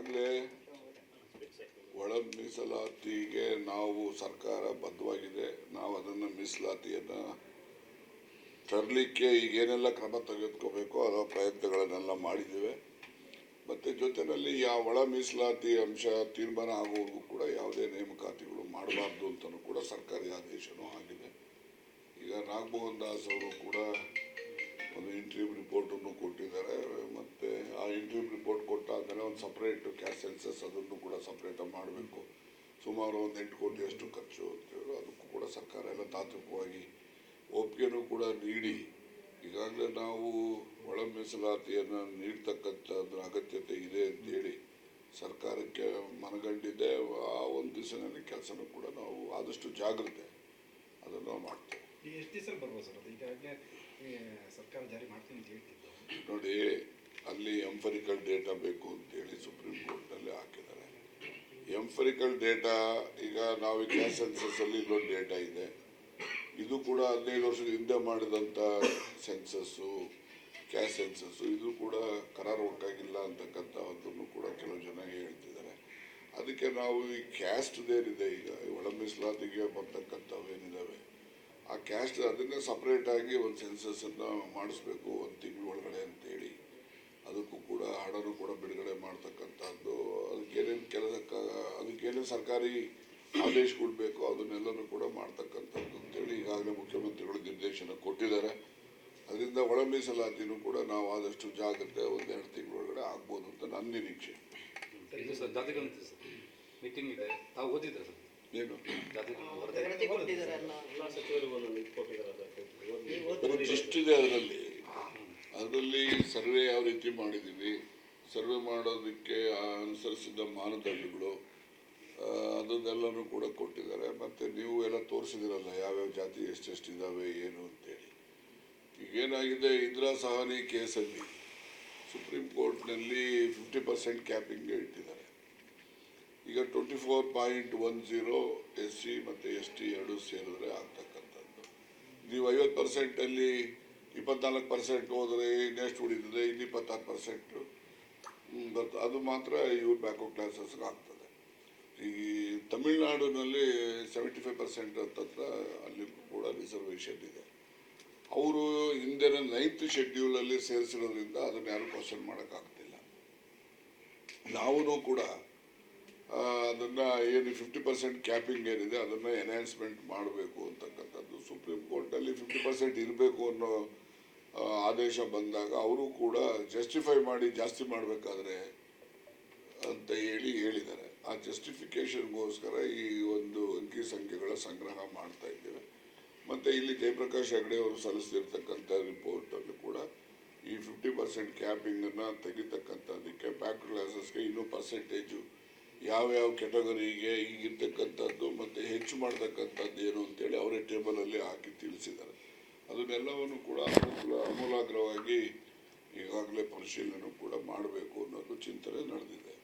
ಈಗಾಗಲೇ ಒಳ ಮೀಸಲಾತಿಗೆ ನಾವು ಸರ್ಕಾರ ಬದ್ಧವಾಗಿದೆ. ನಾವು ಅದನ್ನು ಮೀಸಲಾತಿಯನ್ನು ತರಲಿಕ್ಕೆ ಈಗೇನೆಲ್ಲ ಕ್ರಮ ತೆಗೆದುಕೋಬೇಕು, ಅದರ ಪ್ರಯತ್ನಗಳನ್ನೆಲ್ಲ ಮಾಡಿದ್ದೇವೆ. ಮತ್ತು ಜೊತೆಯಲ್ಲಿ ಯಾವ ಒಳ ಮೀಸಲಾತಿ ಅಂಶ ತೀರ್ಮಾನ ಆಗುವವರೆಗೂ ಕೂಡ ಯಾವುದೇ ನೇಮಕಾತಿಗಳು ಮಾಡಬಾರ್ದು ಅಂತಲೂ ಕೂಡ ಸರ್ಕಾರಿ ಆದೇಶವೂ ಆಗಿದೆ. ಈಗ ನಾಗಮೋಹನ್ ದಾಸ್ ಅವರು ಕೂಡ ಒಂದು ಇಂಟರ್ವ್ಯೂ ರಿಪೋರ್ಟನ್ನು ಕೊಟ್ಟಿದ್ದಾರೆ ಮತ್ತು ಆ ಇಂಟರ್ವ್ಯೂ ರಿಪೋರ್ಟ್ ಕೊಟ್ಟಾದ್ಮೇಲೆ ಒಂದು ಸಪ್ರೇಟ್ ಕ್ಯಾಶ್ ಸೆನ್ಸಸ್ ಅದನ್ನು ಕೂಡ ಸಪ್ರೇಟಾಗಿ ಮಾಡಬೇಕು. ಸುಮಾರು ಒಂದು ಎಂಟು ಕೋಟಿಯಷ್ಟು ಖರ್ಚು ಅಂತೇಳಿ ಅದಕ್ಕೂ ಕೂಡ ಸರ್ಕಾರ ಎಲ್ಲ ತಾತ್ವಿಕವಾಗಿ ಒಪ್ಪಿಗೆನೂ ಕೂಡ ನೀಡಿ. ಈಗಾಗಲೇ ನಾವು ಒಳ ಮೀಸಲಾತಿಯನ್ನು ನೀಡ್ತಕ್ಕಂಥದ್ರ ಅಗತ್ಯತೆ ಇದೆ ಅಂತೇಳಿ ಸರ್ಕಾರಕ್ಕೆ ಮನಗಂಡಿದೆ. ಆ ಒಂದು ದಿವಸದಲ್ಲಿ ಕೆಲಸನೂ ಕೂಡ ನಾವು ಆದಷ್ಟು ಜಾಗ್ರತೆ ಅದನ್ನು ನಾವು ಮಾಡ್ತೇವೆ. ಎಷ್ಟು ದಿವಸ ಬರ್ಬೋದು ಸರ್ ಈಗಾಗಲೇ ಸರ್ಕಾರ ಜಾರಿ ಮಾಡ್ತೀನಿ ನೋಡಿ ಅಲ್ಲಿ ಎಂಫರಿಕಲ್ ಡೇಟಾ ಬೇಕು ಅಂತೇಳಿ ಸುಪ್ರೀಂ ಕೋರ್ಟ್ನಲ್ಲಿ ಹಾಕಿದ್ದಾರೆ. ಎಂಫರಿಕಲ್ ಡೇಟಾ, ಈಗ ನಾವು ಗ್ಯಾಸ್ ಸೆನ್ಸಸ್ ಅಲ್ಲಿ ಇಲ್ಲೊಂದು ಡೇಟಾ ಇದೆ. ಇದು ಕೂಡ ಹದಿನೈದು ವರ್ಷದ ಹಿಂದೆ ಮಾಡಿದಂಥ ಸೆನ್ಸಸ್ಸು ಕ್ಯಾಶ್ ಸೆನ್ಸಸ್ಸು ಇದು ಕೂಡ ಕರಾರುವಕ್ಕಾಗಿಲ್ಲ ಅಂತಕ್ಕಂಥದ್ದನ್ನು ಕೂಡ ಕೆಲವು ಜನ ಹೇಳ್ತಿದ್ದಾರೆ. ಅದಕ್ಕೆ ನಾವು ಈ ಕ್ಯಾಸ್ಟ್ದೇನಿದೆ ಈಗ ಒಳ ಮೀಸಲಾತಿಗೆ ಬರ್ತಕ್ಕಂಥವೇನಿದ್ದಾವೆ ಆ ಕ್ಯಾಸ್ಟ್ ಅದನ್ನೇ ಸಪ್ರೇಟಾಗಿ ಒಂದು ಸೆನ್ಸಸ್ ಅನ್ನ ಮಾಡಿಸ್ಬೇಕು ಒಂದು ತಿಂಗಳ ಒಳಗಡೆ ಅಂತೇಳಿ ಅದಕ್ಕೂ ಕೂಡ ಹಣನೂ ಕೂಡ ಬಿಡುಗಡೆ ಮಾಡ್ತಕ್ಕಂಥದ್ದು. ಅದಕ್ಕೇನೇನು ಕೆಲಸಕ್ಕ ಅದಕ್ಕೇನೇನು ಸರ್ಕಾರಿ ಆದೇಶಗಳು ಬೇಕೋ ಅದನ್ನೆಲ್ಲನೂ ಕೂಡ ಮಾಡ್ತಕ್ಕಂಥದ್ದು ಅಂತೇಳಿ ಈಗಾಗಲೇ ಮುಖ್ಯಮಂತ್ರಿಗಳು ನಿರ್ದೇಶನ ಕೊಟ್ಟಿದ್ದಾರೆ. ಅದರಿಂದ ಒಳ ಮೀಸಲಾತಿನೂ ಕೂಡ ನಾವು ಆದಷ್ಟು ಜಾಗ್ರತೆ ಒಂದೆರಡು ತಿಂಗಳೊಳಗಡೆ ಆಗ್ಬೋದು ಅಂತ ನನ್ನ ನಿರೀಕ್ಷೆ. ಮೀಟಿಂಗ್ ಇದೆ. ತಾವು ಓದಿದ್ರೆ ಏನು? ಅದರಲ್ಲಿ. ಅದರಲ್ಲಿ ಸರ್ವೆ ಯಾವ ರೀತಿ ಮಾಡಿದ್ದೀವಿ? ಸರ್ವೆ ಮಾಡೋದಕ್ಕೆ ಅನುಸರಿಸಿದ ಮಾನದಂಡಗಳು ಅದನ್ನೆಲ್ಲನೂ ಕೂಡ ಕೊಟ್ಟಿದ್ದಾರೆ. ಮತ್ತು ನೀವು ಎಲ್ಲ ತೋರಿಸಿದಿರಲ್ಲ ಯಾವ್ಯಾವ ಜಾತಿ ಎಷ್ಟೆಷ್ಟು ಇದ್ದಾವೆ ಏನು ಅಂತೇಳಿ. ಈಗೇನಾಗಿದೆ, ಇಂದಿರಾ ಸಹಾನಿ ಕೇಸಲ್ಲಿ ಸುಪ್ರೀಂ ಕೋರ್ಟ್ನಲ್ಲಿ ಫಿಫ್ಟಿ ಪರ್ಸೆಂಟ್ ಕ್ಯಾಪಿಂಗ್ ಇಟ್ಟಿದ್ದಾರೆ. ಈಗ twenty four point one zero S C ಮತ್ತು ಎಸ್ ಟಿ ಎರಡು ಸೇರಿದ್ರೆ ಆಗ್ತಕ್ಕಂಥದ್ದು. ನೀವು ಐವತ್ತು ಪರ್ಸೆಂಟಲ್ಲಿ ಇಪ್ಪತ್ನಾಲ್ಕು ಪರ್ಸೆಂಟ್ ಹೋದರೆ ಇನ್ನೆಷ್ಟು ಉಳಿತದೆ? ಇಲ್ಲಿ ಇಪ್ಪತ್ತಾರು ಪರ್ಸೆಂಟ್ ಅದು ಮಾತ್ರ ಇವ್ರ ಆಫ್ ಕ್ಲಾಸಸ್ಗೆ ಆಗ್ತದೆ. ಈ ತಮಿಳ್ನಾಡಿನಲ್ಲಿ ಸೆವೆಂಟಿ ಫೈವ್ ಪರ್ಸೆಂಟ್ ಹತ್ತತ್ರ ಅಲ್ಲಿ ಕೂಡ ರಿಸರ್ವೇಷನ್ ಇದೆ. ಅವರು ಹಿಂದಿನ ನೈನ್ತ್ ಶೆಡ್ಯೂಲಲ್ಲಿ ಸೇರಿಸಿರೋದ್ರಿಂದ ಅದನ್ನು ಯಾರು ಕ್ವಶನ್ ಮಾಡೋಕ್ಕಾಗ್ತಿಲ್ಲ. ನಾವೂ ಕೂಡ ಅದನ್ನ ಏನು ಫಿಫ್ಟಿ ಪರ್ಸೆಂಟ್ ಕ್ಯಾಪಿಂಗ್ ಏನಿದೆ, ಅದನ್ನು ಎನ್ಹ್ಯಾನ್ಸ್ಮೆಂಟ್ ಮಾಡಬೇಕು ಅಂತಕ್ಕಂಥದ್ದು. ಸುಪ್ರೀಂ ಕೋರ್ಟಲ್ಲಿ ಫಿಫ್ಟಿ ಪರ್ಸೆಂಟ್ ಇರಬೇಕು ಅನ್ನೋ ಆದೇಶ ಬಂದಾಗ ಅವರು ಕೂಡ ಜಸ್ಟಿಫೈ ಮಾಡಿ ಜಾಸ್ತಿ ಮಾಡಬೇಕಾದ್ರೆ ಅಂತ ಹೇಳಿ ಹೇಳಿದ್ದಾರೆ. ಆ ಜಸ್ಟಿಫಿಕೇಷನ್ಗೋಸ್ಕರ ಈ ಒಂದು ಅಂಕಿ ಸಂಖ್ಯೆಗಳ ಸಂಗ್ರಹ ಮಾಡ್ತಾ ಇದ್ದೇವೆ. ಮತ್ತು ಇಲ್ಲಿ ಜಯಪ್ರಕಾಶ್ ಹೆಗಡೆ ಅವರು ಸಲ್ಲಿಸಿರ್ತಕ್ಕಂಥ ರಿಪೋರ್ಟಲ್ಲಿ ಕೂಡ ಈ ಫಿಫ್ಟಿ ಪರ್ಸೆಂಟ್ ಕ್ಯಾಪಿಂಗನ್ನು ತೆಗಿತಕ್ಕಂಥದ್ದಕ್ಕೆ ಬ್ಯಾಕ್ ಕ್ಲಾಸಸ್ಗೆ ಇನ್ನೂ ಪರ್ಸೆಂಟೇಜು ಯಾವ್ಯಾವ ಕೆಟಗರಿಗೆ ಈಗಿರ್ತಕ್ಕಂಥದ್ದು ಮತ್ತು ಹೆಚ್ಚು ಮಾಡ್ತಕ್ಕಂಥದ್ದು ಏನು ಅಂತೇಳಿ ಅವರೇ ಟೇಬಲಲ್ಲಿ ಹಾಕಿ ತಿಳಿಸಿದ್ದಾರೆ. ಅದನ್ನೆಲ್ಲವನ್ನು ಕೂಡ ಅನುಕೂಲ ಅಮೂಲಾಗ್ರವಾಗಿ ಈಗಾಗಲೇ ಪರಿಶೀಲನೆ ಕೂಡ ಮಾಡಬೇಕು ಅನ್ನೋದು ಚಿಂತನೆ ನಡೆದಿದೆ.